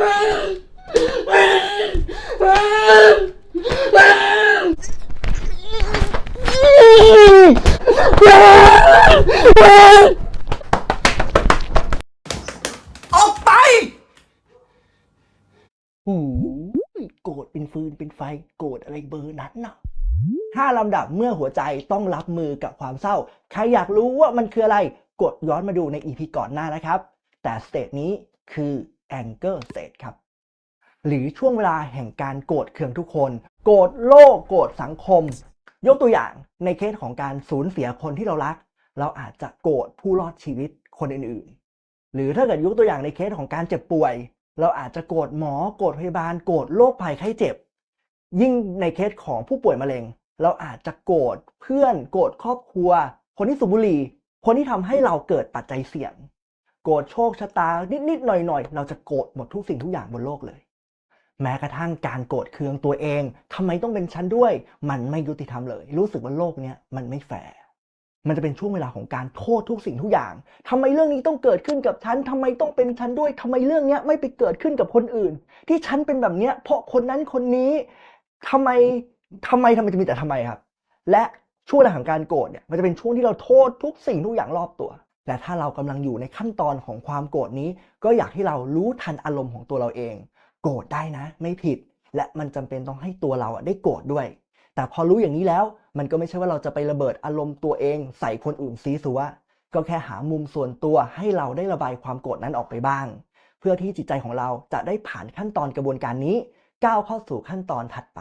ออกไปหโกรธเป็นฟืนเป็นไฟ โกรธอะไรเบอร์นั้นน่ะห้าลำดับเมื่อหัวใจต้องรับมือกับความเศร้า ใครอยากรู้ว่ามันคืออะไร กดย้อนมาดูในอีพีก่อนหน้านะครับ แต่สเตจนี้คือ anger state ครับ หรือช่วงเวลาแห่งการโกรธเคืองทุกคน โกรธโลกโกรธสังคม ยกตัวอย่างในเคสของการสูญเสียคนที่เรารัก เราอาจจะโกรธผู้รอดชีวิตคนอื่นๆ หรือถ้าเกิดยกตัวอย่างในเคสของการเจ็บป่วย เราอาจจะโกรธหมอโกรธพยาบาลโกรธโรคภัยไข้เจ็บ ยิ่งในเคสของผู้ป่วยมะเร็ง เราอาจจะโกรธเพื่อนโกรธครอบครัว คนที่สูบบุหรี่คนที่ทำให้เราเกิดปัจจัยเสี่ยง โกรธโชคชะตา นิดๆหน่อยๆ เราจะโกรธหมดทุกสิ่งทุกอย่างบนโลกเลย แม้กระทั่งการโกรธเคืองตัวเองทำไมต้องเป็นฉันด้วย มันไม่ยุติธรรมเลย รู้สึกว่าโลกเนี้ยมันไม่แฟร์มันจะเป็นช่วงเวลาของการโทษทุกสิ่งทุกอย่างทำไมเรื่องนี้ต้องเกิดขึ้นกับฉันทำไมต้องเป็นฉันด้วยทำไมเรื่องเนี้ยไม่ไปเกิดขึ้นกับคนอื่น ที่ฉันเป็นแบบเนี้ย เพราะคนนั้นคนนี้ทำไมทำไมทำไมจะมีแต่ทำไมครับ และช่วงเวลาของการโกรธเนี่ยมันจะเป็นช่วงที่เราโทษทุกสิ่งทุกอย่างรอบตัว และถ้าเรากำลังอยู่ในขั้นตอนของความโกรธนี้ ก็อยากให้เรารู้ทันอารมณ์ของตัวเราเอง โกรธได้นะ ไม่ผิด และมันจำเป็นต้องให้ตัวเราได้โกรธด้วย แต่พอรู้อย่างนี้แล้ว มันก็ไม่ใช่ว่าเราจะไประเบิดอารมณ์ตัวเอง ใส่คนอื่นซีซัวก็แค่หามุมส่วนตัวให้เราได้ระบายความโกรธนั้นออกไปบ้าง เพื่อที่จิตใจของเราจะได้ผ่านขั้นตอนกระบวนการนี้ ก้าวเข้าสู่ขั้นตอนถัดไป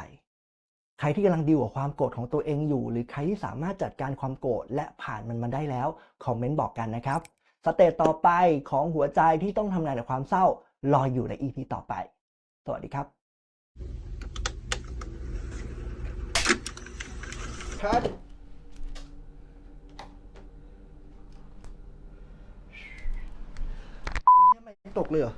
ใครที่กำลังดีลกับความโกรธของตัวเองอยู่ หรือใครที่สามารถจัดการความโกรธและผ่านมันมาได้แล้วคอมเมนต์บอกกันนะครับสเตจต่อไปของหัวใจที่ต้องทำงานกับความเศร้ารออยู่ใน EP ต่อไป สวัสดีครับคัดตกเลยเหรอ